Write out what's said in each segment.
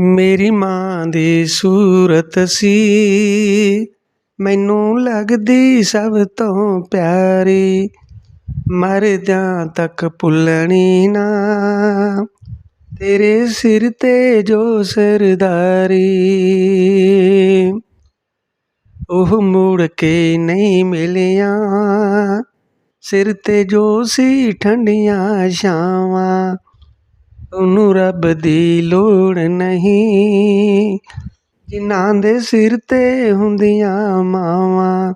ਮੇਰੀ ਮਾਂ ਦੀ ਸੂਰਤ ਸੀ, ਮੈਨੂੰ ਲੱਗਦੀ ਸਭ ਤੋਂ ਪਿਆਰੀ। ਮਰਦਿਆਂ ਤੱਕ ਭੁੱਲਣੀ ਨਾ, ਤੇਰੇ ਸਿਰ ਤੇ ਜੋ ਸਰਦਾਰੀ। ਉਹ ਮੁੜ ਕੇ ਨਹੀਂ ਮਿਲਿਆ ਸਿਰ ਤੇ ਜੋ ਸੀ ਠੰਡੀਆਂ ਛਾਵਾਂ। ਉਹਨੂੰ ਰੱਬ ਦੀ ਲੋੜ ਨਹੀਂ। ਜਿਨ੍ਹਾਂ ਦੇ ਸਿਰ ਤੇ ਹੁੰਦੀਆਂ ਮਾਵਾਂ,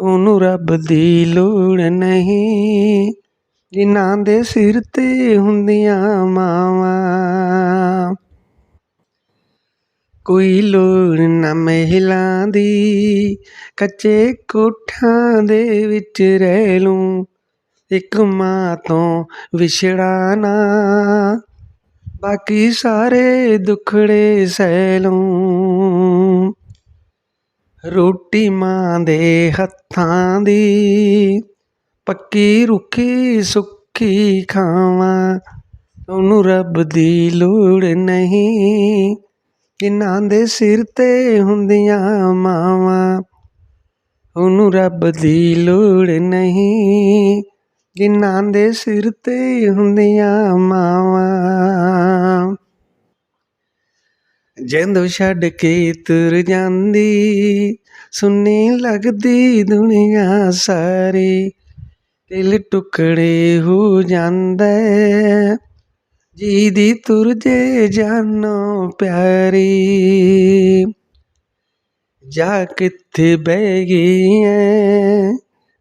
ਉਹਨੂੰ ਰੱਬ ਦੀ ਲੋੜ ਨਹੀਂ। ਜਿਨ੍ਹਾਂ ਦੇ ਸਿਰ ਤੇ ਹੁੰਦੀਆਂ ਮਾਵਾਂ ਕੋਈ ਲੋੜ ਨਾ ਮਹਿਲਾਂ ਦੀ, ਕੱਚੇ ਕੋਠਾਂ ਦੇ ਵਿੱਚ ਰਹਿ ਲੂੰ। ਇੱਕ ਮਾਂ ਤੋਂ ਵਿਛੜਾ ਨਾ, ਬਾਕੀ ਸਾਰੇ ਦੁਖੜੇ ਸਹਿ ਲੂੰ। ਰੋਟੀ ਮਾਂ ਦੇ ਹੱਥਾਂ ਦੀ, ਪੱਕੀ ਰੁੱਖੀ ਸੁੱਕੀ ਖਾਵਾਂ। ਉਹਨੂੰ ਰੱਬ ਦੀ ਲੋੜ ਨਹੀਂ। ਜਿਨ੍ਹਾਂ ਦੇ ਸਿਰ ਤੇ ਹੁੰਦੀਆਂ ਮਾਵਾਂ, ਉਹਨੂੰ ਰੱਬ ਦੀ ਲੋੜ ਨਹੀਂ। ਜਿਨ੍ਹਾਂ ਦੇ ਸਿਰ ਤੇ ਹੁੰਦੀਆਂ ਮਾਵਾਂ, ਜਿੰਦ ਛੱਡ ਕੇ ਤੁਰ ਜਾਂਦੀ, ਸੁੰਨੀ ਲੱਗਦੀ ਦੁਨੀਆ ਸਾਰੀ, ਦਿਲ ਟੁਕੜੇ ਹੋ ਜਾਂਦਾ ਜੀ ਦੀ ਤੁਰ ਜੇ ਜਾਨੋ ਪਿਆਰੀ। ਜਾ ਕਿੱਥੇ ਬਹਿ ਗਈ ਐ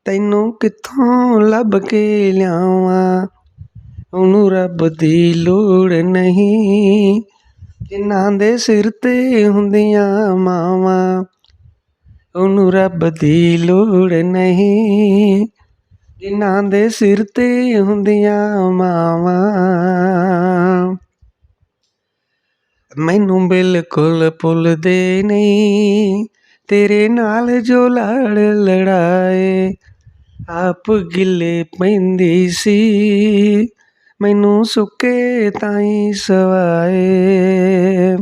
ਤੈਨੂੰ ਕਿੱਥੋਂ ਲੱਭ ਕੇ ਲਿਆਵਾਂ? ਉਹਨੂੰ ਰੱਬ ਦੀ ਲੋੜ ਨਹੀਂ, ਜਿਨ੍ਹਾਂ ਦੇ ਸਿਰ ਤੇ ਹੁੰਦੀਆਂ ਮਾਵਾਂ। ਉਹਨੂੰ ਰੱਬ ਦੀ ਲੋੜ ਨਹੀਂ ਜਿਨ੍ਹਾਂ ਦੇ ਸਿਰ ਤੇ ਹੁੰਦੀਆਂ ਮਾਵਾਂ। ਮੈਨੂੰ ਬਿਲਕੁਲ ਭੁੱਲਦੇ ਨਹੀਂ, ਤੇਰੇ ਨਾਲ ਜੋ ਲੜ ਲੜਾਏ, ਆਪ ਗਿੱਲੇ ਪੈਂਦੀ ਸੀ। ਮੈਨੂੰ ਸੁੱਕੇ ਤਾਈ ਸਵਾਏ।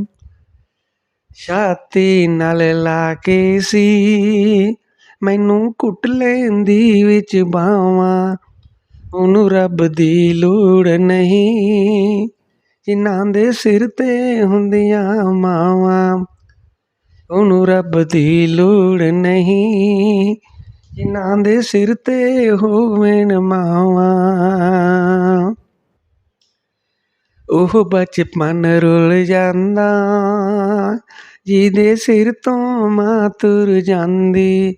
ਛਾਤੀ ਨਾਲ ਲਾ ਕੇ ਸੀ। ਮੈਨੂੰ ਕੁੱਟ ਲੈਂਦੀ ਵਿੱਚ ਬਾਵਾਂ ਉਹਨੂੰ ਰੱਬ ਦੀ ਲੋੜ ਨਹੀਂ। ਜਿਨ੍ਹਾਂ ਦੇ ਸਿਰ ਤੇ ਹੁੰਦੀਆਂ ਮਾਵਾਂ। ਉਹਨੂੰ ਰੱਬ ਦੀ ਲੋੜ ਨਹੀਂ। ਜਿਨ੍ਹਾਂ ਦੇ ਸਿਰ ਤੇ ਹੋਵਣ ਮਾਵਾਂ। ਉਹ ਬਚਪਨ ਰੁੱਲ ਜਾਂਦਾ। ਜਿਹਦੇ ਸਿਰ ਤੋਂ ਮਾਂ ਤੁਰ ਜਾਂਦੀ।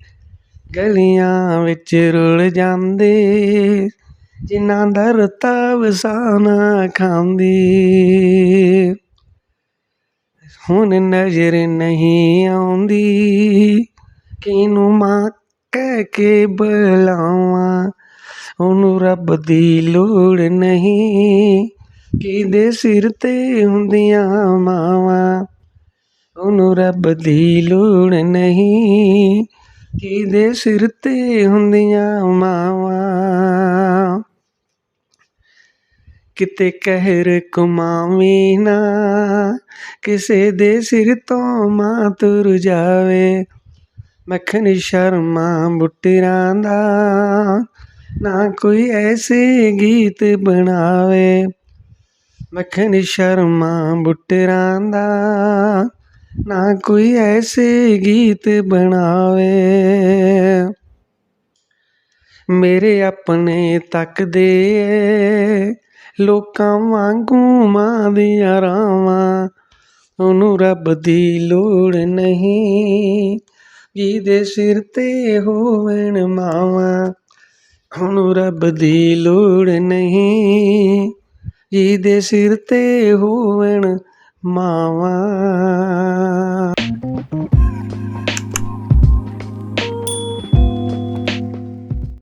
ਗਲੀਆਂ ਵਿੱਚ ਰੁਲ ਜਾਂਦੇ, ਜਿਨ੍ਹਾਂ ਦਾ ਰਤਾ ਵਸਾਨਾ ਖਾਂਦੀ। ਹੁਣ ਨਜ਼ਰ ਨਹੀਂ ਆਉਂਦੀ ਕਿਨੂੰ ਮਾਂ ਕਹਿ ਕੇ ਬੁਲਾਵਾਂ? ਉਹਨੂੰ ਰੱਬ ਦੀ ਲੋੜ ਨਹੀਂ, ਕਿਹਦੇ ਸਿਰ ਤੇ ਹੁੰਦੀਆਂ ਮਾਵਾਂ? ਉਹਨੂੰ ਰੱਬ ਦੀ ਲੋੜ ਨਹੀਂ ਕਿਹਦੇ ਸਿਰ ਤੇ ਹੁੰਦੀਆਂ ਮਾਵਾਂ। ਕਿਤੇ ਕਹਿਰ ਕਮਾਵੀ ਨਾ, ਕਿਸੇ ਦੇ ਸਿਰ ਤੋਂ ਮਾਂ ਤੁਰ ਜਾਵੇ। ਮੱਖਣ ਸ਼ਰਮਾ ਬੁੱਟਰਾਂ ਦਾ, ਨਾ ਕੋਈ ਐਸੇ ਗੀਤ ਬਣਾਵੇ। ਮੱਖਣ ਸ਼ਰਮਾ ਬੁੱਟਰਾਂ ਦਾ ਨਾ ਕੋਈ ਐਸੇ ਗੀਤ ਬਣਾਵੇ। ਮੇਰੇ ਆਪਣੇ ਤੱਕਦੇ ਏ ਲੋਕਾਂ ਵਾਂਗੂ ਮਾਂ ਦੀਆਂ ਰਾਵਾਂ, ਉਹਨੂੰ ਰੱਬ ਦੀ ਲੋੜ ਨਹੀਂ। ਜਿਹਦੇ ਸਿਰ ਤੇ ਹੋਵਣ ਮਾਵਾਂ, ਉਹਨੂੰ ਰੱਬ ਦੀ ਲੋੜ ਨਹੀਂ। ਜਿਹਦੇ ਸਿਰ ਤੇ ਹੋਵਣ ਮਾਵਾਂ।